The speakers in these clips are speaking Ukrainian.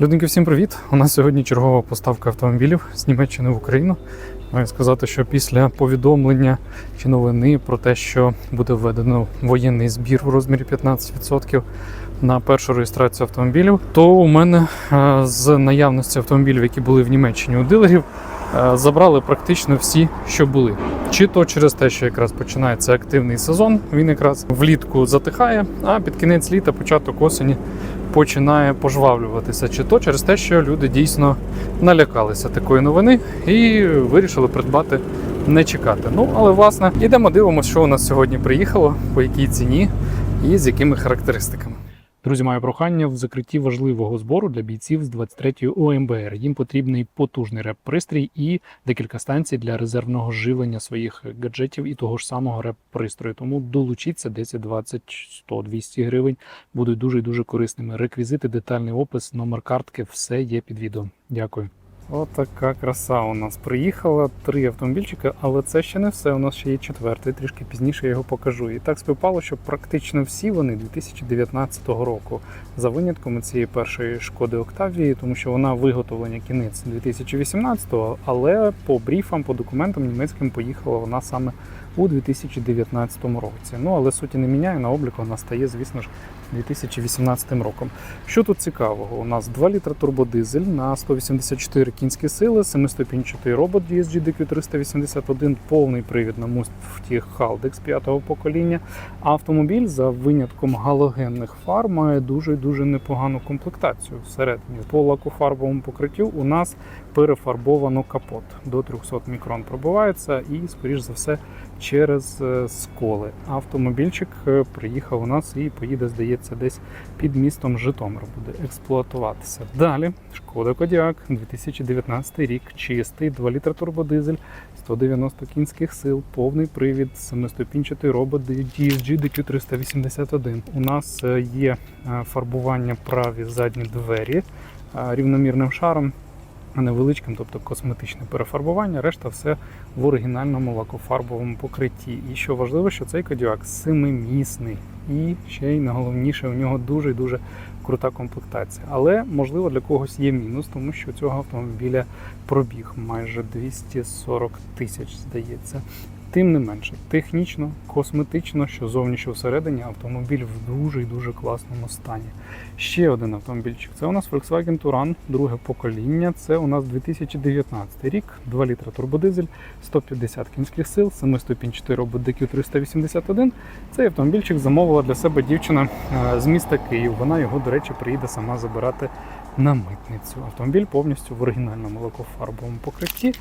Людинки, всім привіт! У нас сьогодні чергова поставка автомобілів з Німеччини в Україну. Маю сказати, що після повідомлення чи новини про те, що буде введено воєнний збір у розмірі 15% на першу реєстрацію автомобілів, то у мене е, з наявності автомобілів, які були в Німеччині у дилерів, е, забрали практично всі, що були. Чи то через те, що якраз починається активний сезон, він якраз влітку затихає, а під кінець літа, початок осені починає пожвавлюватися, чи то через те, що люди дійсно налякалися такої новини і вирішили придбати, не чекати. Ну але власне ідемо дивимося, що у нас сьогодні приїхало, по якій ціні і з якими характеристиками. Друзі, маю прохання в закритті важливого збору для бійців з 23-ї ОМБР. Їм потрібний потужний реп-пристрій і декілька станцій для резервного живлення своїх гаджетів і того ж самого реп-пристрою. Тому долучіться 10, 20, 100, 200 гривень будуть дуже дуже корисними. Реквізити, детальний опис, номер картки, все є під відео. Дякую. Отака краса у нас приїхала. Три автомобільчики, але це ще не все. У нас ще є четвертий, трішки пізніше я його покажу. І так співпало, що практично всі вони 2019 року, за винятком цієї першої шкоди Октавії, тому що вона виготовлення кінець 2018-го, але по бріфам, по документам німецьким поїхала вона саме у 2019 році. Ну але суті не міняє на обліку, вона стає, звісно ж, 2018 роком. Що тут цікавого? У нас 2 літра турбодизель на 184 кінські сили, 7-ступінчатий робот DSG DQ381, повний привід на муфті Haldex 5-го покоління. Автомобіль за винятком галогенних фар має дуже-дуже непогану комплектацію. Всередині по лакофарбовому покриттю у нас перефарбовано капот до 300 мікрон пробивається і, скоріш за все, через е, сколи. Автомобільчик е, приїхав у нас і поїде, здається, десь під містом Житомир буде експлуатуватися. Далі. Шкода Кодіак, 2019 рік, чистий. 2 літра турбодизель, 190 кінських сил, повний привід, 7-ступінчатий робот DSG DQ381. У нас е, є е, фарбування праві задні двері е, рівномірним шаром. Невеличким, тобто косметичне перефарбування, решта все в оригінальному лакофарбовому покритті. І що важливо, що цей кодіак семимісний. І ще й найголовніше, у нього дуже дуже крута комплектація. Але можливо для когось є мінус, тому що у цього автомобіля пробіг майже 240 тисяч, здається. Тим не менше, технічно, косметично, що зовні, що всередині, автомобіль в дуже і дуже класному стані. Ще один автомобільчик. Це у нас Volkswagen Touran, друге покоління. Це у нас 2019 рік, 2 літра турбодизель, 150 кінських сил, 7-ступінчатий робот DQ381. Цей автомобільчик замовила для себе дівчина е, з міста Київ. Вона його, до речі, приїде сама забирати на митницю. Автомобіль повністю в оригінальному лакофарбовому покритті.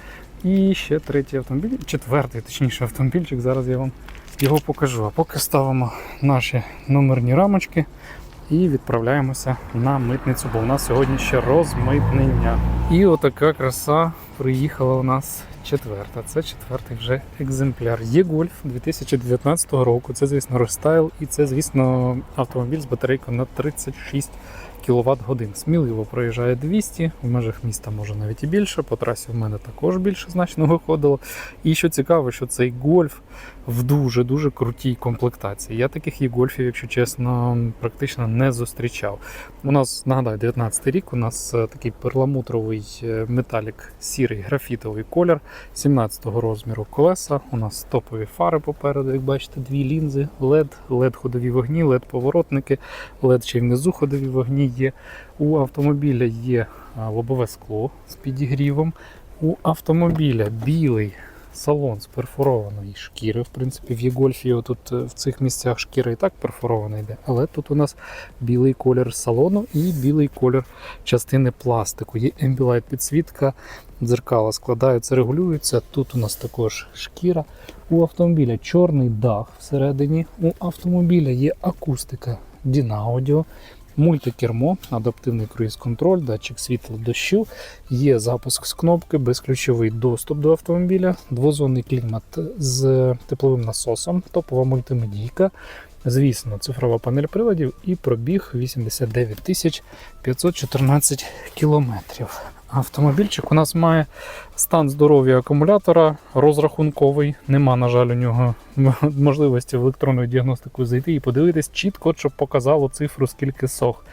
І ще третій автомобіль, четвертий, точніше, автомобільчик. Зараз я вам його покажу. А поки ставимо наші номерні рамочки і відправляємося на митницю, бо у нас сьогодні ще розмитнення. І отака краса приїхала у нас четверта. Це четвертий вже екземпляр. Є гольф 2019 року. Це, звісно, рестайл, і це, звісно, автомобіль з батарейкою на 36 кВт годин. Сміливо проїжджає 200, в межах міста може навіть і більше. По трасі в мене також більше значно виходило. І що цікаво, що цей гольф в дуже-дуже крутій комплектації. Я таких і гольфів, якщо чесно, практично не зустрічав. У нас, нагадаю, 19 рік, у нас е, такий перламутровий е, металік сірий графітовий колір 17-го розміру колеса. У нас топові фари попереду, як бачите, дві лінзи, LED, LED ходові вогні, LED поворотники, LED ще внизу ходові вогні є. У автомобіля є лобове скло з підігрівом. У автомобіля білий салон з перфорованої шкіри. В принципі, в Є-Гольфі тут е, в цих місцях шкіра і так перфорована йде. Але тут у нас білий колір салону і білий колір частини пластику. Є Ambilight підсвітка, дзеркала складаються, регулюються. Тут у нас також шкіра. У автомобіля чорний дах всередині. У автомобіля є акустика Дінаудіо. Мультикермо, адаптивний круїз-контроль, датчик світла дощу, є запуск з кнопки, безключовий доступ до автомобіля, двозонний клімат з тепловим насосом, топова мультимедійка, звісно, цифрова панель приладів і пробіг 89 тисяч 514 кілометрів. Автомобільчик у нас має стан здоров'я акумулятора розрахунковий. Нема, на жаль, у нього можливості в електронну діагностику зайти і подивитись чітко, щоб показало цифру, скільки сох.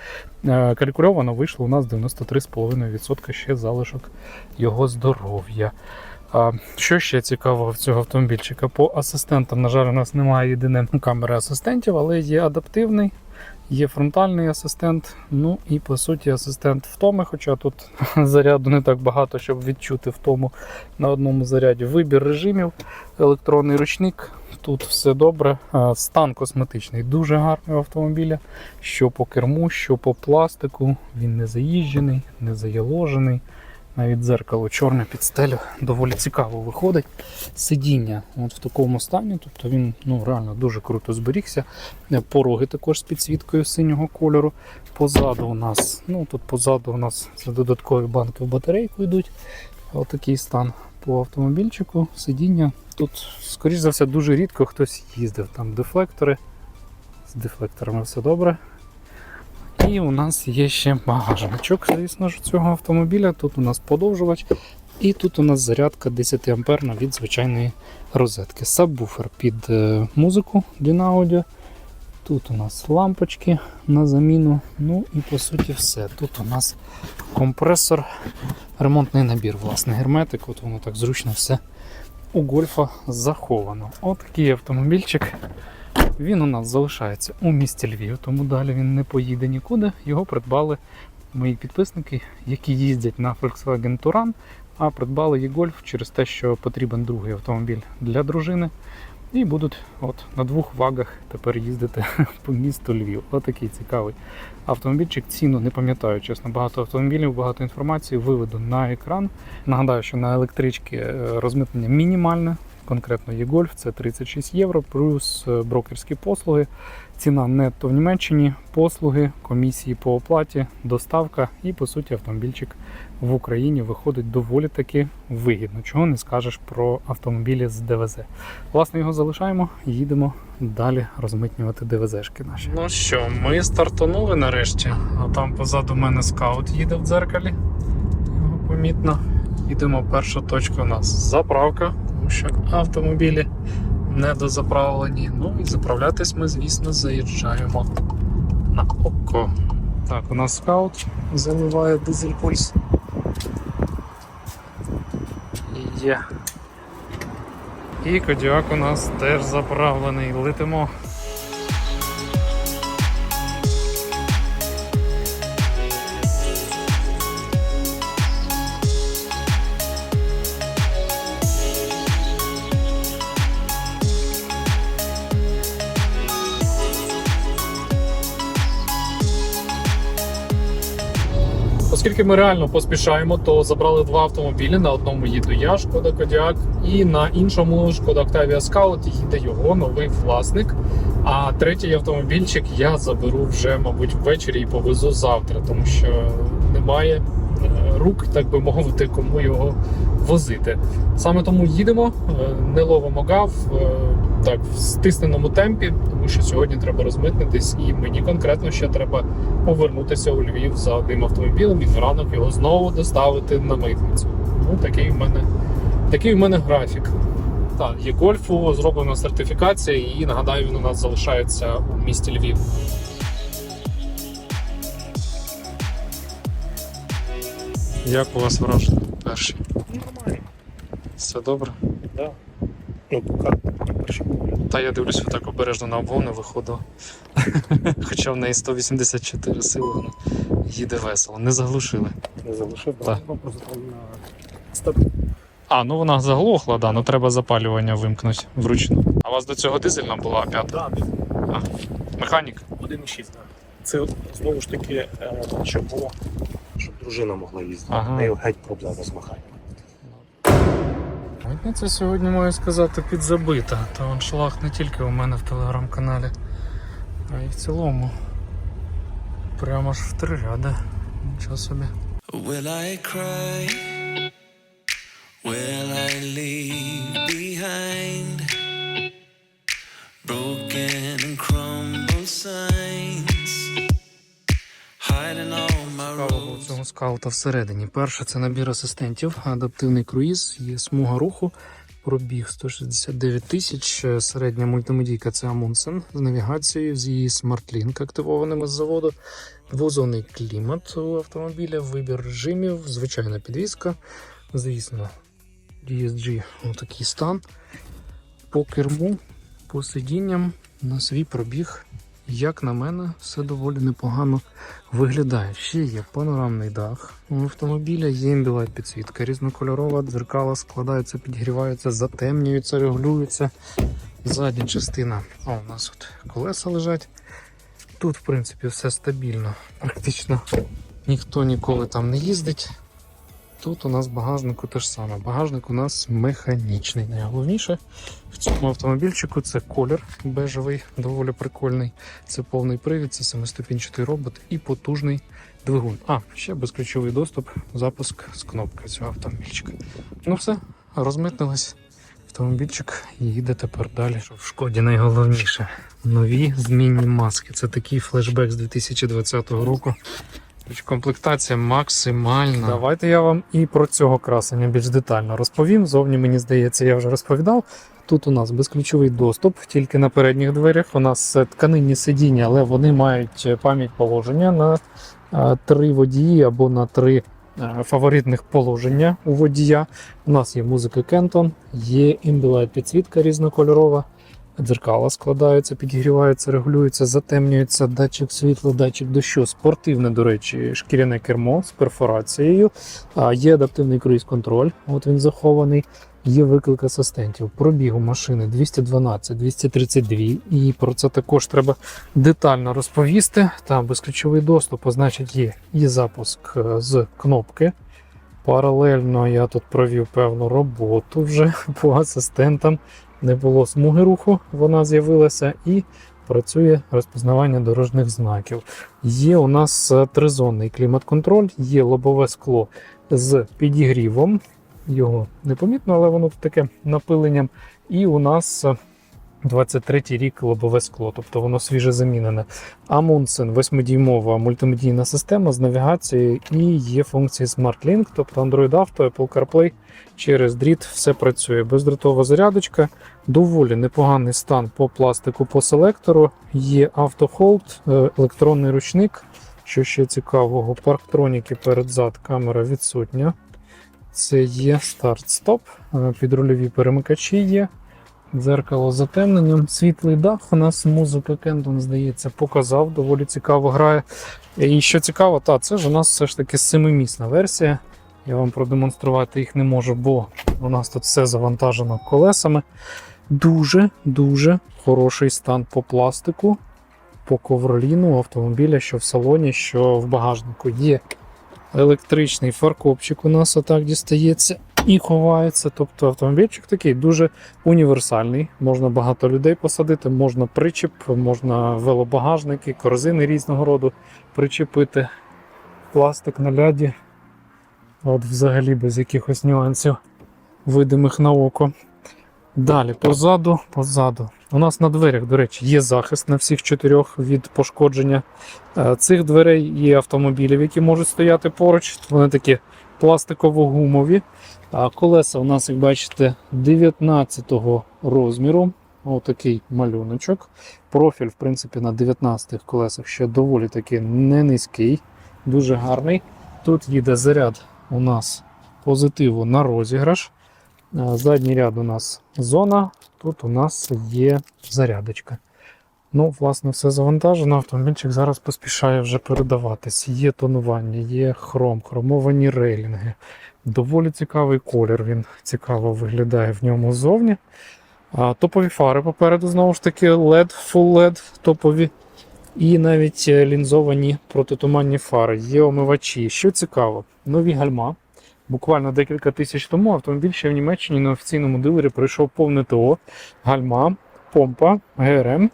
Е, Калькульовано вийшло у нас 93,5% ще залишок його здоров'я. Що ще цікавого в цього автомобільчика? По асистентам, на жаль, у нас немає єдиної камери асистентів, але є адаптивний, є фронтальний асистент. Ну і по суті асистент втоми, хоча тут заряду не так багато, щоб відчути втому на одному заряді. Вибір режимів, електронний ручник. Тут все добре. Стан косметичний, дуже гарний автомобіля. Що по керму, що по пластику. Він не заїжджений, не заяложений. Навіть дзеркало чорне під стелю доволі цікаво виходить. Сидіння от в такому стані, тобто він ну, реально дуже круто зберігся. Е, Пороги також з підсвіткою синього кольору. Позаду у нас, ну тут позаду у нас додаткові банки в батарейку йдуть. Отакий стан по автомобільчику. Сидіння. Тут, скоріш за все, дуже рідко хтось їздив. Там дефлектори. З дефлекторами все добре. І у нас є ще багажничок, звісно ж, цього автомобіля. Тут у нас подовжувач. І тут у нас зарядка 10 амперна від звичайної розетки. Сабвуфер під е, музику Dynaaudio. Тут у нас лампочки на заміну. Ну і по суті все. Тут у нас компресор, ремонтний набір, власне, герметик. От воно так зручно все у гольфа заховано. Отакий автомобільчик. Він у нас залишається у місті Львів, тому далі він не поїде нікуди. Його придбали мої підписники, які їздять на Volkswagen Touran, а придбали e-Golf через те, що потрібен другий автомобіль для дружини. І будуть от на двох вагах тепер їздити по місту Львів. Отакий цікавий автомобільчик. Ціну не пам'ятаю, чесно. Багато автомобілів, багато інформації виведу на екран. Нагадаю, що на електричці е, розмитнення мінімальне. Конкретно є гольф, це 36 євро, плюс е, брокерські послуги. Ціна нетто в Німеччині, послуги, комісії по оплаті, доставка і, по суті, автомобільчик в Україні виходить доволі таки вигідно. Чого не скажеш про автомобілі з ДВЗ. Власне, його залишаємо їдемо далі розмитнювати ДВЗшки наші. Ну що, ми стартанули нарешті, а там позаду мене скаут їде в дзеркалі. Його помітно. Їдемо, перша точка у нас заправка, що автомобілі недозаправлені. Ну і заправлятись ми, звісно, заїжджаємо на око. Так, у нас скаут заливає дизель пульс. Є. І Кодіак у нас теж заправлений. Летимо. Оскільки ми реально поспішаємо, то забрали два автомобілі. На одному їду я, Шкода Кодіак, і на іншому Шкода Octavia Scout їде його новий власник. А третій автомобільчик я заберу вже, мабуть, ввечері і повезу завтра, тому що немає е, рук, так би мовити, кому його возити. Саме тому їдемо, е, не ловимо гав, е, так в стисненому темпі, тому що сьогодні треба розмитнитись, і мені конкретно ще треба повернутися у Львів за одним автомобілем і на ранок його знову доставити на митницю. Ну такий в мене такий в мене графік. Так, є гольфу, зроблена сертифікація, і нагадаю, він у нас залишається у місті Львів. Як у вас враження перші? Нормально, Все добре? да. Та я дивлюсь, ви так обережно на обгони виходила. Хоча в неї 184 сили, вона їде весело. Не заглушили. Не залишив, Так. да. просто там на. А, ну вона заглохла, да, ну треба запалювання вимкнути вручну. А у вас до цього дизельна була п'ята? Да, Механік? 1,6, да. Це знову ж таки, е, щоб було, щоб дружина могла їздити. Ага. В неї геть проблема з маханням. Митниця сьогодні, маю сказати, підзабита. Та аншлаг не тільки у мене в телеграм-каналі, а й в цілому. Прямо ж в три ряди. Нічого собі. Will I cry? Will I leave behind цього скаута всередині. Перше це набір асистентів, адаптивний круїз, є смуга руху, пробіг 169 тисяч. Середня мультимедійка це Amundsen з навігацією, з її SmartLink активованими з заводу. Двозонний клімат у автомобіля, вибір режимів, звичайна підвізка. Звісно, DSG отакий стан. По керму, по сидінням на свій пробіг, як на мене, все доволі непогано виглядає. Ще є панорамний дах у автомобіля, є імбілайт підсвітка різнокольорова, дзеркала складаються, підгріваються, затемнюються, регулюються. Задня частина. А у нас от колеса лежать. Тут, в принципі, все стабільно. Практично ніхто ніколи там не їздить. Тут у нас багажнику те ж саме. Багажник у нас механічний. Найголовніше в цьому автомобільчику це колір бежевий, доволі прикольний. Це повний привід, це семиступінчатий робот і потужний двигун. А, ще безключовий доступ, запуск з кнопки цього автомобільчика. Ну все, розмитнилось. Автомобільчик їде тепер далі. Що в шкоді найголовніше. Нові змінні маски. Це такий флешбек з 2020 року. Комплектація максимальна. Давайте я вам і про цього красення більш детально розповім. Зовні, мені здається, я вже розповідав. Тут у нас безключовий доступ, тільки на передніх дверях. У нас е, тканинні сидіння, але вони мають е, пам'ять положення на е, три водії або на три фаворитних положення у водія. У нас є музика Кентон, є імбілайт підсвітка різнокольорова. Дзеркала складаються, підігріваються, регулюються, затемнюються, датчик світла, датчик дощу, спортивне, до речі, шкіряне кермо з перфорацією. Є адаптивний круїз-контроль, от він захований. Є виклик асистентів. Пробігу машини 212, 232. І про це також треба детально розповісти. Там безключовий доступ, значить, є і запуск е, з кнопки. Паралельно я тут провів певну роботу вже по асистентам не було смуги руху, вона з'явилася, і працює розпізнавання дорожніх знаків. Є у нас е, тризонний клімат-контроль, є лобове скло з підігрівом. Його непомітно, але воно таке напиленням. І у нас е, 23 рік лобове скло, тобто воно свіже замінене. Amundsen 8-дюймова мультимедійна система з навігацією і є функції SmartLink, тобто Android Auto, Apple CarPlay через дріт все працює. Бездротова зарядочка, доволі непоганий стан по пластику по селектору. Є автохолд, е, електронний ручник. Що ще цікавого, парктроніки перед-зад, камера відсутня. Це є старт-стоп, е, підрульові перемикачі є. Дзеркало з затемненням, світлий дах. У нас музика Кентон, здається, показав, доволі цікаво грає. І що цікаво, та це ж у нас все ж таки семимісна версія. Я вам продемонструвати їх не можу, бо у нас тут все завантажено колесами. Дуже-дуже хороший стан по пластику, по ковроліну автомобіля, що в салоні, що в багажнику. Є електричний фаркопчик у нас отак дістається і ховається. Тобто автомобільчик такий дуже універсальний. Можна багато людей посадити, можна причіп, можна велобагажники, корзини різного роду причепити. Пластик на ляді. От взагалі без якихось нюансів видимих на око. Далі, позаду, позаду. У нас на дверях, до речі, є захист на всіх чотирьох від пошкодження е, цих дверей і автомобілів, які можуть стояти поруч. Вони такі пластиково-гумові. А колеса у нас, як бачите, 19-го розміру. Отакий малюночок. Профіль, в принципі, на 19-х колесах ще доволі таки не низький, дуже гарний. Тут їде заряд у нас позитиву на розіграш. Задній ряд у нас зона, тут у нас є зарядочка. Ну, власне, все завантажено. Автомобільчик зараз поспішає вже передаватись. Є тонування, є хром, хромовані рейлінги. Доволі цікавий колір. Він цікаво виглядає в ньому ззовні. А, топові фари попереду, знову ж таки, LED, Full LED топові. І навіть е, лінзовані протитуманні фари. Є омивачі. Що цікаво, нові гальма. Буквально декілька тисяч тому автомобіль ще в Німеччині на офіційному дилері пройшов повне ТО, гальма, помпа, ГРМ,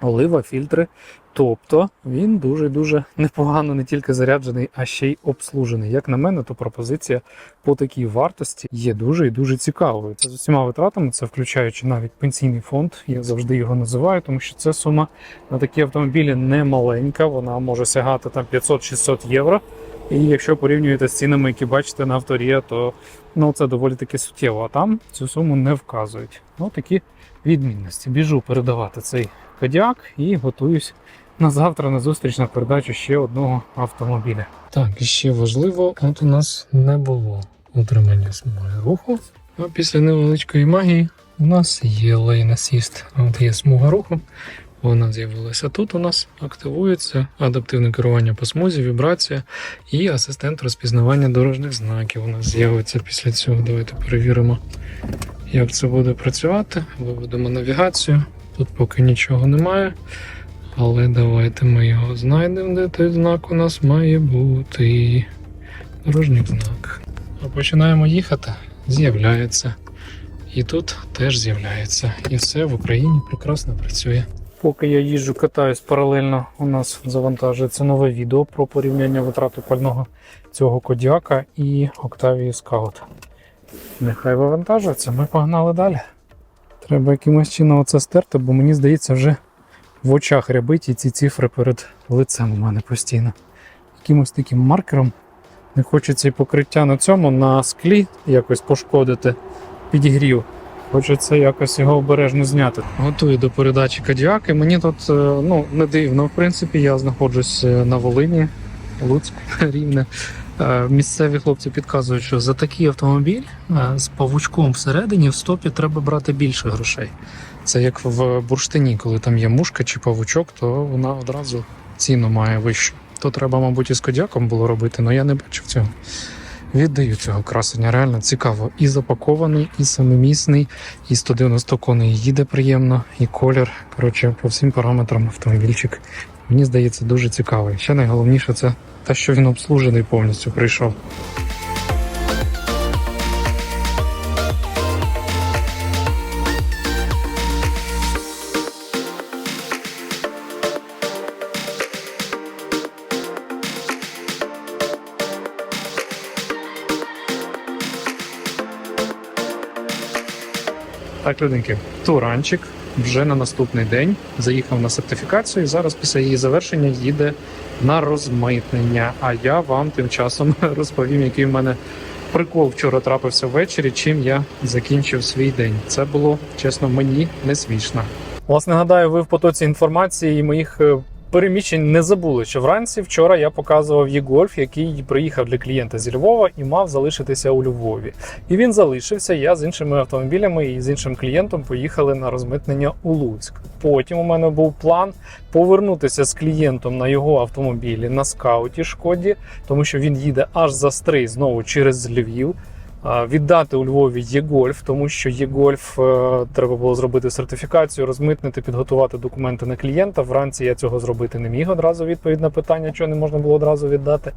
олива, фільтри. Тобто він дуже-дуже непогано не тільки заряджений, а ще й обслужений. Як на мене, то пропозиція по такій вартості є дуже і дуже цікавою. Це з усіма витратами, це включаючи навіть пенсійний фонд. Я завжди його називаю, тому що це сума на такі автомобілі не маленька. Вона може сягати там 500-600 євро. І якщо порівнюєте з цінами, які бачите на авторі, то ну, це доволі таки суттєво, а там цю суму не вказують. Ну, такі відмінності. Біжу передавати цей кодіак і готуюсь на завтра на зустріч на передачу ще одного автомобіля. Так, і ще важливо, от у нас не було утримання смуги руху. А після невеличкої магії у нас є assist. От є смуга руху. Вона з'явилася тут. У нас активується адаптивне керування по смузі, вібрація і асистент розпізнавання дорожніх знаків. У нас з'явиться після цього. Давайте перевіримо, як це буде працювати. Виведемо навігацію. Тут поки нічого немає. Але давайте ми його знайдемо, де той знак у нас має бути. Дорожній знак. А починаємо їхати, з'являється. І тут теж з'являється. І все в Україні прекрасно працює. Поки я їжджу, катаюсь паралельно, у нас завантажується нове відео про порівняння витрати пального цього Кодіака і Octavia Scout. Нехай вивантажується, ми погнали далі. Треба якимось чином оце стерти, бо мені здається, вже в очах рябить і ці цифри перед лицем у мене постійно. Якимось таким маркером. Не хочеться і покриття на цьому на склі якось пошкодити, підігрів. Хочеться якось його обережно зняти. Готую до передачі Кадіаки. Мені тут е, ну, не дивно, в принципі, я знаходжусь е, на Волині, Луцьк, Рівне. Е, Місцеві хлопці підказують, що за такий автомобіль е, з павучком всередині в стопі треба брати більше грошей. Це як в бурштині, коли там є мушка чи павучок, то вона одразу ціну має вищу. То треба, мабуть, із кодяком було робити, але я не бачив цього. Віддаю цього красення, реально цікаво. І запакований, і самомісний, і 190 коней їде приємно, і колір. Коротше, по всім параметрам автомобільчик. Мені здається, дуже цікавий. Ще найголовніше це те, що він обслужений повністю прийшов. Так, людинки, туранчик вже на наступний день заїхав на сертифікацію і зараз після її завершення їде на розмитнення. А я вам тим часом розповім, який в мене прикол вчора трапився ввечері, чим я закінчив свій день. Це було чесно мені не смішно. Власне, гадаю, ви в потоці інформації і моїх е, переміщень не забули, що вранці вчора я показував є гольф, який приїхав для клієнта зі Львова і мав залишитися у Львові. І він залишився. Я з іншими автомобілями і з іншим клієнтом поїхали на розмитнення у Луцьк. Потім у мене був план повернутися з клієнтом на його автомобілі на скауті шкоді, тому що він їде аж за стрий знову через Львів. Віддати у Львові є-гольф, тому що є-гольф е, треба було зробити сертифікацію, розмитнити, підготувати документи на клієнта. Вранці я цього зробити не міг одразу відповідь на питання, чого не можна було одразу віддати.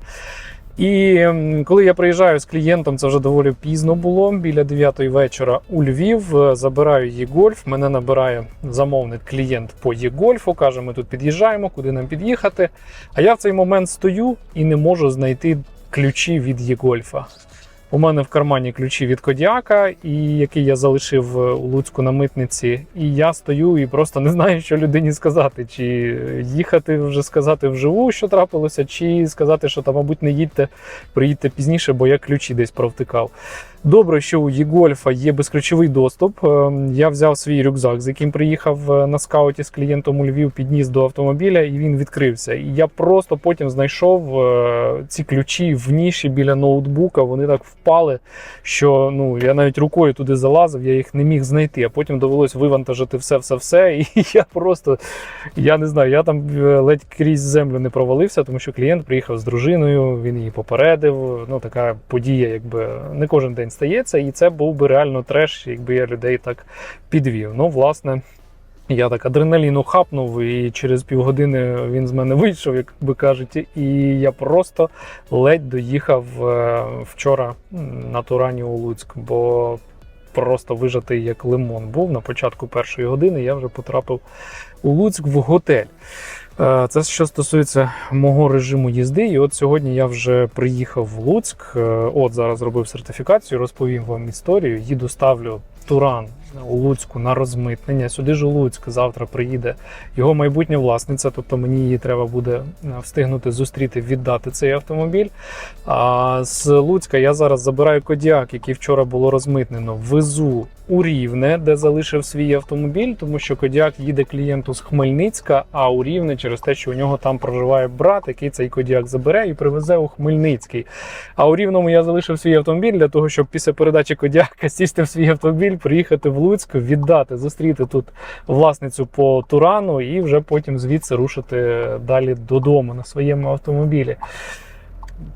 І коли я приїжджаю з клієнтом, це вже доволі пізно було. Біля 9 вечора у Львів е, забираю є-гольф. Мене набирає замовник клієнт по є-гольфу. каже, ми тут під'їжджаємо, куди нам під'їхати. А я в цей момент стою і не можу знайти ключі від є-гольфа. У мене в кармані ключі від Кодіака, і який я залишив е, у Луцьку на митниці. І я стою і просто не знаю, що людині сказати. Чи їхати вже сказати вживу, що трапилося, чи сказати, що там, мабуть, не їдьте, приїдьте пізніше, бо я ключі десь провтикав. Добре, що у Єгольфа є безключовий доступ. Е, Я взяв свій рюкзак, з яким приїхав е, на скауті з клієнтом у Львів, підніс до автомобіля, і він відкрився. І я просто потім знайшов е, ці ключі в ніші біля ноутбука. Вони так впали, що ну я навіть рукою туди залазив, я їх не міг знайти. А потім довелось вивантажити все, все, все. І я просто я не знаю, я там е, ледь крізь землю не провалився, тому що клієнт приїхав з дружиною, він її попередив. Ну така подія, якби не кожен день стається, і це був би реально треш, якби я людей так підвів. Ну, власне. Я так адреналіну хапнув, і через півгодини він з мене вийшов, як би кажуть, і я просто ледь доїхав е, вчора на Турані у Луцьк, бо просто вижатий як лимон був на початку першої години. Я вже потрапив у Луцьк в готель. Е, Це що стосується мого режиму їзди. І от сьогодні я вже приїхав в Луцьк. Е, От зараз зробив сертифікацію, розповім вам історію. Їду ставлю туран у Луцьку на розмитнення. Сюди ж у Луцьк завтра приїде його майбутня власниця, тобто мені її треба буде е, встигнути зустріти, віддати цей автомобіль. А з Луцька я зараз забираю Кодіак, який вчора було розмитнено, везу у Рівне, де залишив свій автомобіль, тому що Кодіак їде клієнту з Хмельницька, а у Рівне через те, що у нього там проживає брат, який цей Кодіак забере і привезе у Хмельницький. А у Рівному я залишив свій автомобіль для того, щоб після передачі Кодіака сісти в свій автомобіль, приїхати в Луцьк, віддати, зустріти тут власницю по Турану і вже потім звідси рушити далі додому на своєму автомобілі.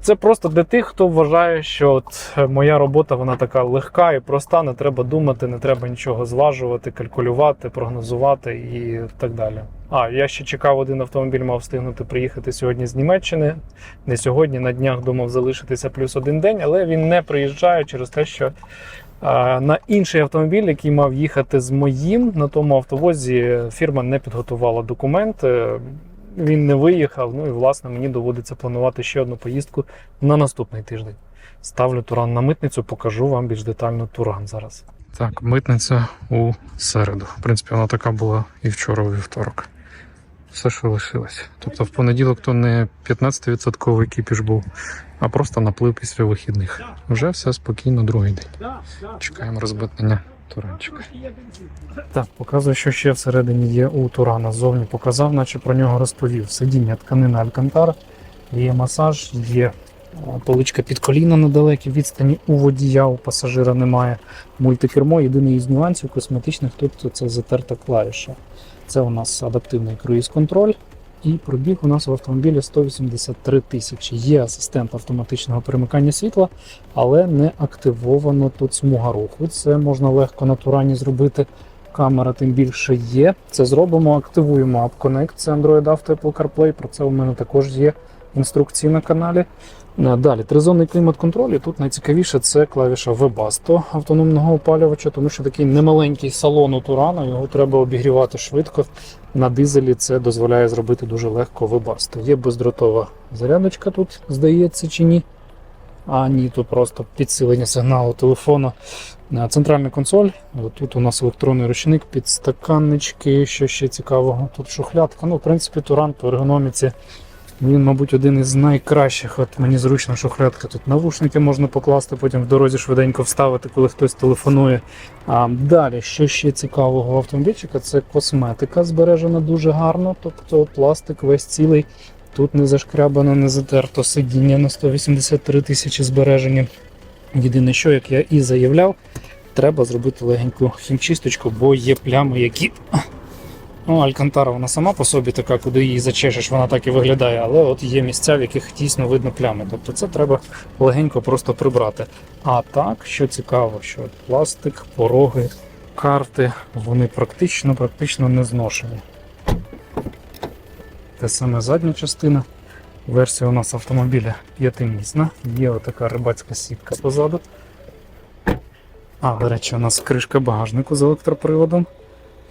Це просто для тих, хто вважає, що от е, моя робота вона така легка і проста, не треба думати, не треба нічого зважувати, калькулювати, прогнозувати і так далі. А я ще чекав один автомобіль, мав встигнути приїхати сьогодні з Німеччини. Не сьогодні, на днях думав залишитися плюс один день, але він не приїжджає через те, що на інший автомобіль, який мав їхати з моїм, на тому автовозі фірма не підготувала документи. Він не виїхав. Ну і власне мені доводиться планувати ще одну поїздку на наступний тиждень. Ставлю туран на митницю, покажу вам більш детально туран зараз. Так, митниця у середу. В принципі, вона така була і вчора, і вівторок. Все, що лишилось. Тобто в понеділок то не 15% кіпіш був, а просто наплив після вихідних. Вже все спокійно, другий день. Чекаємо розбитнення туранчика. Так, показую, що ще всередині є у Турана. Ззовні показав, наче про нього розповів. Сидіння тканина Алькантара, є масаж, є е, поличка під коліна на далекій відстані у водія, у пасажира немає. Мультикермо, єдиний із нюансів косметичних тут це затерта клавіша. Це у нас адаптивний круїз-контроль. І пробіг у нас в автомобілі 183 тисячі. Є асистент автоматичного перемикання світла, але не активовано тут смуга руху. Це можна легко на турані зробити. Камера тим більше є. Це зробимо, активуємо App Connect, це Android Auto Apple CarPlay. Про це у мене також є інструкції на каналі. Е, Далі, тризонний клімат-контроль. І тут найцікавіше це клавіша Webasto автономного опалювача, тому що такий немаленький салон у Турана, його треба обігрівати швидко. На дизелі це дозволяє зробити дуже легко Webasto. Є бездротова зарядочка тут, здається, чи ні. А ні, тут просто підсилення сигналу телефону. Е, Центральна консоль. Тут у нас електронний ручник, підстаканнички, що ще цікавого. Тут шухлядка. Ну, в принципі, Туран по ергономіці. Він, мабуть, один із найкращих. От мені зручна шухлядка. Тут навушники можна покласти, потім в дорозі швиденько вставити, коли хтось телефонує. А, далі, що ще цікавого автомобільчика, це косметика збережена дуже гарно. Тобто пластик весь цілий. Тут не зашкрябано, не затерто сидіння на 183 тисячі збережені. Єдине, що, як я і заявляв, треба зробити легеньку хімчисточку, бо є плями, які. Ну, Алькантара вона сама по собі така, куди її зачешеш, вона так і виглядає, але от є місця, в яких дійсно видно плями. Тобто це треба легенько просто прибрати. А так, що цікаво, що пластик, пороги, карти, вони практично практично не зношені. Те саме задня частина. Версія у нас автомобіля п'ятимісна. Є отака рибацька сітка позаду. А, до речі, у нас кришка багажнику з електроприводом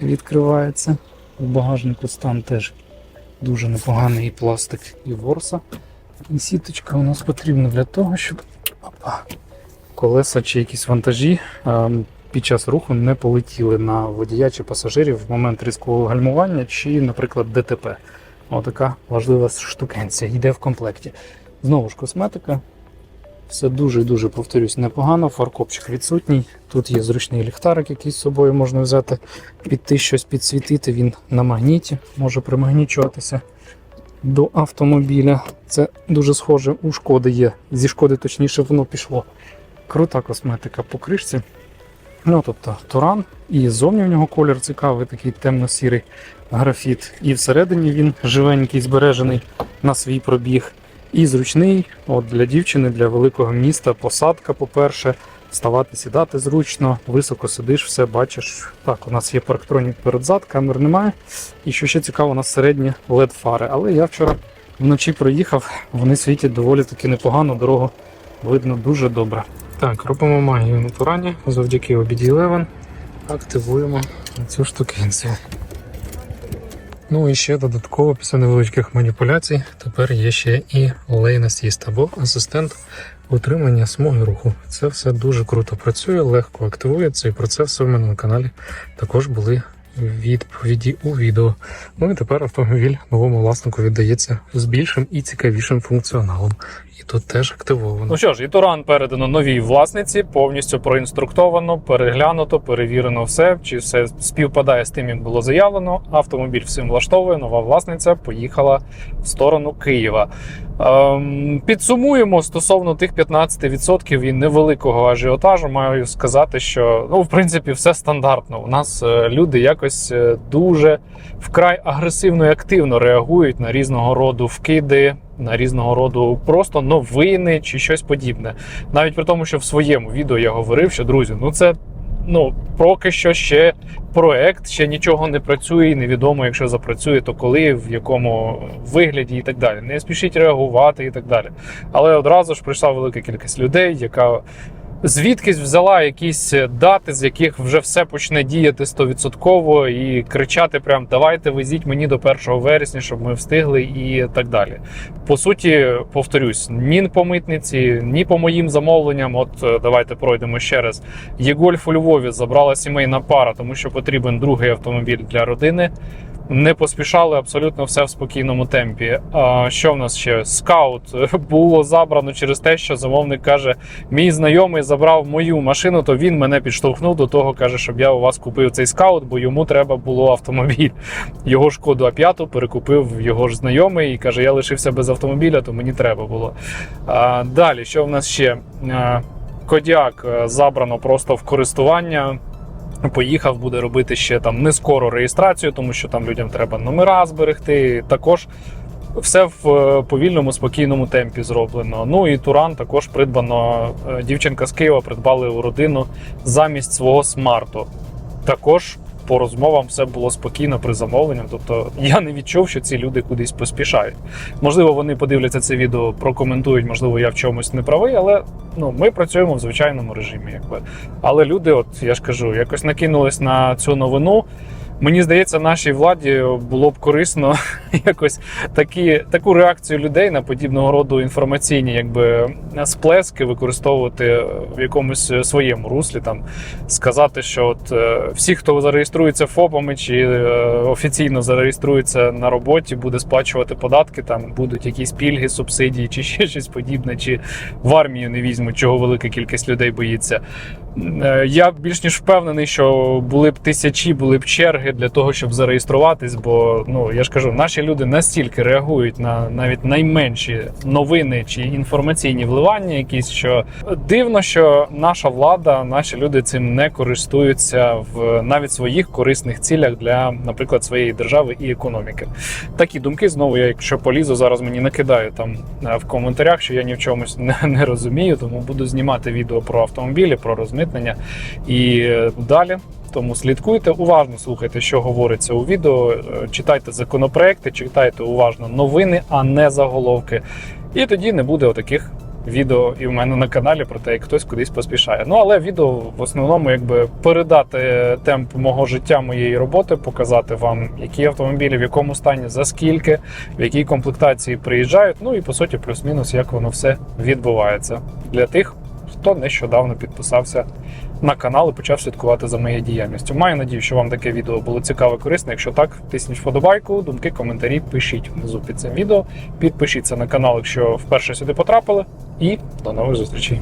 відкривається. У багажнику стан теж дуже непоганий і пластик, і ворса. І сіточка у нас потрібна для того, щоб опа, колеса чи якісь вантажі під час руху не полетіли на водія чи пасажирів в момент різкого гальмування чи, наприклад, ДТП. Отака важлива штукенція йде в комплекті. Знову ж косметика. Все дуже-дуже, повторюсь, непогано. Фаркопчик відсутній. Тут є зручний ліхтарик, який з собою можна взяти, піти щось підсвітити. Він на магніті, може примагнічуватися до автомобіля. Це дуже схоже у шкоди є. Зі шкоди, точніше, воно пішло. Крута косметика по кришці. Ну, тобто Туран, і зовні в нього колір цікавий, такий темно-сірий графіт. І всередині він живенький, збережений на свій пробіг. І зручний от для дівчини, для великого міста. Посадка, по-перше, вставати, сідати зручно, високо сидиш, все бачиш. Так, у нас є парктронік перед зад, камер немає. І що ще цікаво, у нас середні led фари. Але я вчора вночі проїхав, вони світять доволі таки непогано, дорогу видно дуже добре. Так, робимо магію на турані завдяки OBD11. Активуємо цю штукенцію. Ну і ще додатково після невеличких маніпуляцій тепер є ще і лейн асіст або асистент утримання смуги руху. Це все дуже круто працює, легко активується, і про це все в мене на каналі також були відповіді у відео. Ну і тепер автомобіль новому власнику віддається з більшим і цікавішим функціоналом. І тут теж активовано. Ну що ж, і Туран передано новій власниці, повністю проінструктовано, переглянуто, перевірено все, чи все співпадає з тим, як було заявлено. Автомобіль всім влаштовує. Нова власниця поїхала в сторону Києва. Ем, підсумуємо стосовно тих 15% і невеликого ажіотажу. Маю сказати, що ну, в принципі, все стандартно. У нас е, люди якось е, дуже вкрай агресивно і активно реагують на різного роду вкиди, на різного роду просто новини чи щось подібне. Навіть при тому, що в своєму відео я говорив, що друзі, ну це. Ну, поки що ще проект, ще нічого не працює, і невідомо, якщо запрацює, то коли, в якому вигляді і так далі. Не спішіть реагувати і так далі. Але одразу ж прийшла велика кількість людей, яка звідкись взяла якісь дати, з яких вже все почне діяти 100% і кричати: прям давайте везіть мені до 1 вересня, щоб ми встигли, і так далі. По суті, повторюсь, ні по митниці, ні по моїм замовленням. От е, давайте пройдемо ще раз. Є-Гольф у Львові забрала сімейна пара, тому що потрібен другий автомобіль для родини. Не поспішали абсолютно все в спокійному темпі. А що в нас ще? Скаут було забрано через те, що замовник каже: мій знайомий забрав мою машину, то він мене підштовхнув до того, каже, щоб я у вас купив цей скаут, бо йому треба було автомобіль. Його шкоду А5 перекупив його ж знайомий і каже: я лишився без автомобіля, то мені треба було. А, далі, що в нас ще? Кодіак е, забрано просто в користування. Поїхав, буде робити ще там не скоро реєстрацію, тому що там людям треба номера зберегти. Також все в е, повільному, спокійному темпі зроблено. Ну і Туран також придбано. е, Дівчинка з Києва придбали у родину замість свого смарту. Також по розмовам все було спокійно при замовленні. Тобто я не відчув, що ці люди кудись поспішають. Можливо, вони подивляться це відео, прокоментують, можливо, я в чомусь не правий, але ну ми працюємо в звичайному режимі, якби. Але люди, от я ж кажу, якось накинулись на цю новину. Мені здається, нашій владі було б корисно якось такі, таку реакцію людей на подібного роду інформаційні якби, сплески використовувати в якомусь своєму руслі. Там сказати, що от е, всі, хто зареєструється ФОПами чи е, офіційно зареєструється на роботі, буде сплачувати податки, там будуть якісь пільги, субсидії чи ще щось подібне, чи в армію не візьмуть, чого велика кількість людей боїться. Е, Я більш ніж впевнений, що були б тисячі, були б черги для того, щоб зареєструватись. Бо ну я ж кажу, наші люди настільки реагують на навіть найменші новини чи інформаційні вливання, якісь що дивно, що наша влада, наші люди цим не користуються в навіть своїх корисних цілях для, наприклад, своєї держави і економіки. Такі думки знову, я якщо полізу, зараз мені накидаю там е, в коментарях, що я ні в чомусь не, не розумію, тому буду знімати відео про автомобілі, про розмитнення і е, далі. Тому слідкуйте, уважно слухайте, що говориться у відео, е, читайте законопроекти, читайте уважно новини, а не заголовки. І тоді не буде отаких відео і в мене на каналі про те, як хтось кудись поспішає. Ну але відео в основному якби передати темп мого життя, моєї роботи, показати вам, які автомобілі, в якому стані, за скільки, в якій комплектації приїжджають. Ну і по суті, плюс-мінус, як воно все відбувається для тих, хто нещодавно підписався на канал і почав слідкувати за моєю діяльністю. Маю надію, що вам таке відео було цікаве, корисне. Якщо так, тисніть вподобайку, думки, коментарі пишіть внизу під цим відео. Підпишіться на канал, якщо вперше сюди потрапили. І до нових зустрічей.